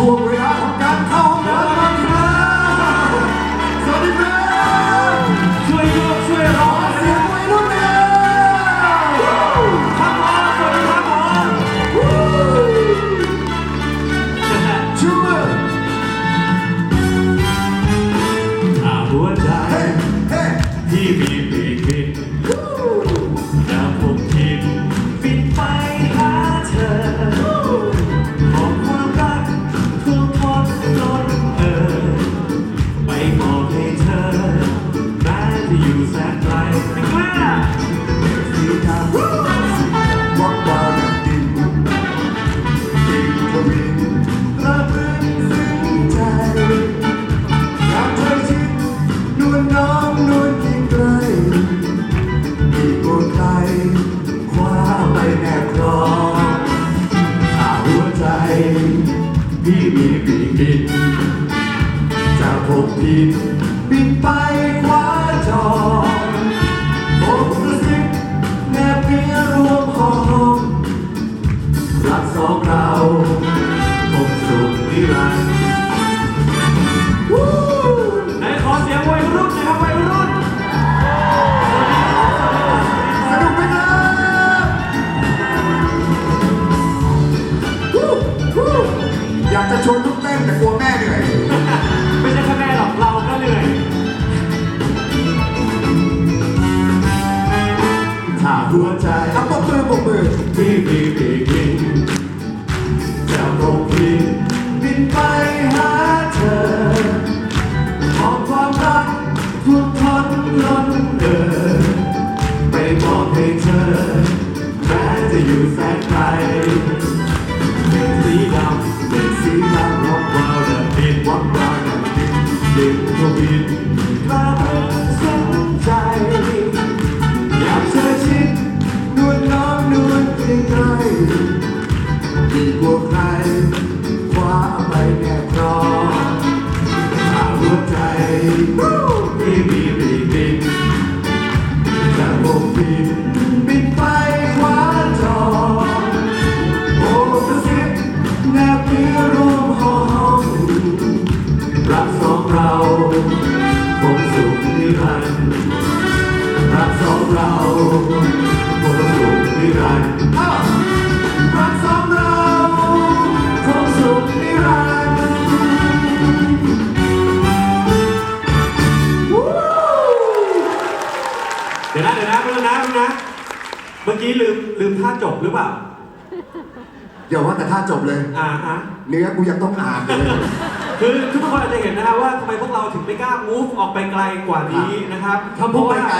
ช่วงเวลาของการเข้า บผิดบินไปคว้าจองบอกกระซิบแนบเนียรวมห้องรักสองเราคงสุขนิรันดร์ไหนขอเสียงวัยรุ่นหนะครับวัยรุ่นสนุกไหมครับวู้วู้อยากจะชวนลูกเต้นแต่กลัวแม่เหนื่อย หัวใจเอาปกมือปกมือที่มีปีกบินจะพบผิดบินไปหาเธอมองความรักทุกทนล้นเอ่อไปมอบให้เธอแม้จะอยู่แสนไกลเป็นสีดำเป็นสีดำวับวาวดังดินวับวาวดังดินดินทวินกลา เราคงสุขนิรันดร์อ้าวรักสองเราคงสุขนิรันดร์วู้ำเดี๋ยวนะเดี๋ยวนะไม่ต้องนะไม่ต้องนะ เมื่อกี้ลืมลืมท่าจบหรือเปล่า อย่าว่าแต่ท่าจบเลย อ่าฮะ เนื้อกูยังต้องอ่านเลย คือทุกคนอาจจะเห็นนะฮะว่าทำไมพวกเราถึงไม่กล้า move ออกไปไกลกว่านี้นะครับถ้า move ไปไกล